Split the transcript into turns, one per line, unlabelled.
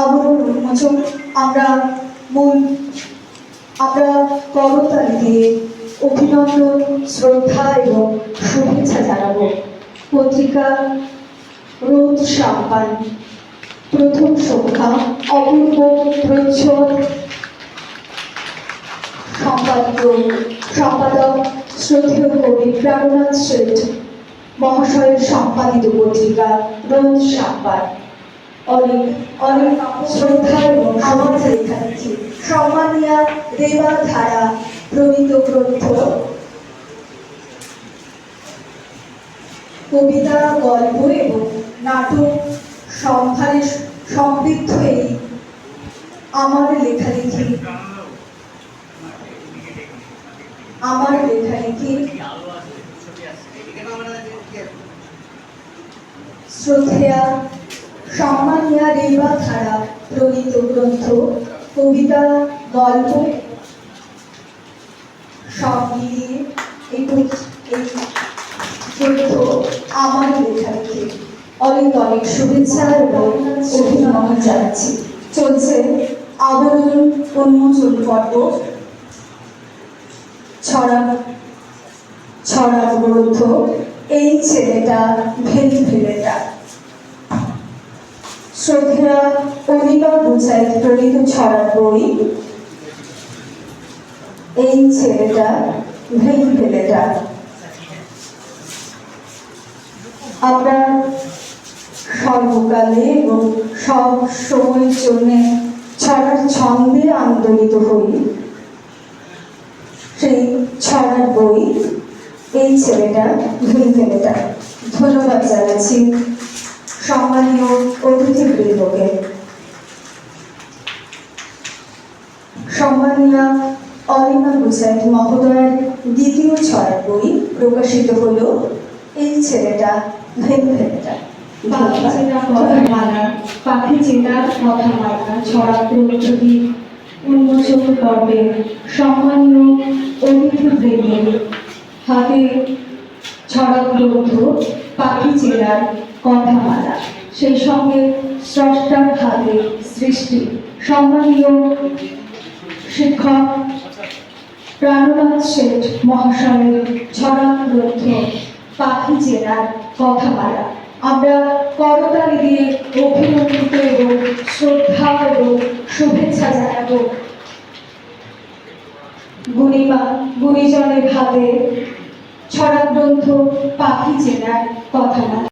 আবরণ উন্মোচন আমরা মূল আমরা করতালি দিয়ে অভিনন্দন শ্রদ্ধা এবং শুভেচ্ছা জানাব। পত্রিকা রোদ সাম্পান, প্রথম সংখ্যা, অপূর্ব প্রচ্ছদ। সম্পাদক সম্পাদক শ্রদ্ধেয় কবি প্রাণনাথ শেঠ, মহাশয়ের সম্পাদিত পত্রিকা রোজ সাম্পান। অনেক অনেক শ্রদ্ধা এবং আমার লেখালেখি সম্মানিয়া দেবা ধারা প্রমিত গ্রন্থ। কবিতা, গল্প এবং নাটক সম্ভারে সমৃদ্ধ এই আমার লেখালেখি। আমার লেখালেখি। শ্রদ্ধেয়া সম্মানিয়া রেবা ধারা প্রণীত গ্রন্থ, কবিতা, গল্প, সব মিলিয়ে এই গ্রন্থ আমার লেখালেখি অনেক অনেক শুভেচ্ছা এবং অভিনন্দন জানাচ্ছি। চলছে আবরণ উন্মোচন পর্ব। ছড়া ছড়া গ্রন্থ, এই ছেলেটা ভেলি ভেলেটা শ্রদ্ধেয়া অনিবা বুঝাই প্রণীত ছড়ার বই এই ছেলেটা ভেলি ফেলেটা আমরা সর্বকালে এবং সব সময়ের জন্য ছড়ার ছন্দে আন্দোলিত হই। সেই ছড়ার বই এই ছেলেটা ভুল ছেলেটা ধন্যবাদ জানাচ্ছি। অতিথিবৃন্দকে সম্মানীয় অরিমা গুজাই মহোদয়ের দ্বিতীয় ছড়ার বই প্রকাশিত হলো এই ছেলেটা ভেল ভেলেটা
পাখি চেনা কথা মালা পাখি চেনার কথা মালা ছড়া প্রতিযোগী উন্মোচন পর্বে সম্মানীয় অতিথিবৃন্দ হাতে ছড়া গ্রন্থ পাখি চেনার কথা মালা সেই সঙ্গে স্রষ্টার হাতে সৃষ্টি। সম্মানীয় শিক্ষক, প্রাণনাথ শেঠ মহাশয়ের ছড়া গ্রন্থ পাখি চেনার কথামালা। আমরা করতালি দিয়ে অভিনন্দিত এবং শ্রদ্ধা এবং শুভেচ্ছা জানাব গুণিমা, গুণীজনের হাতে ছড়া গ্রন্থ পাখি চেনার কথামালা।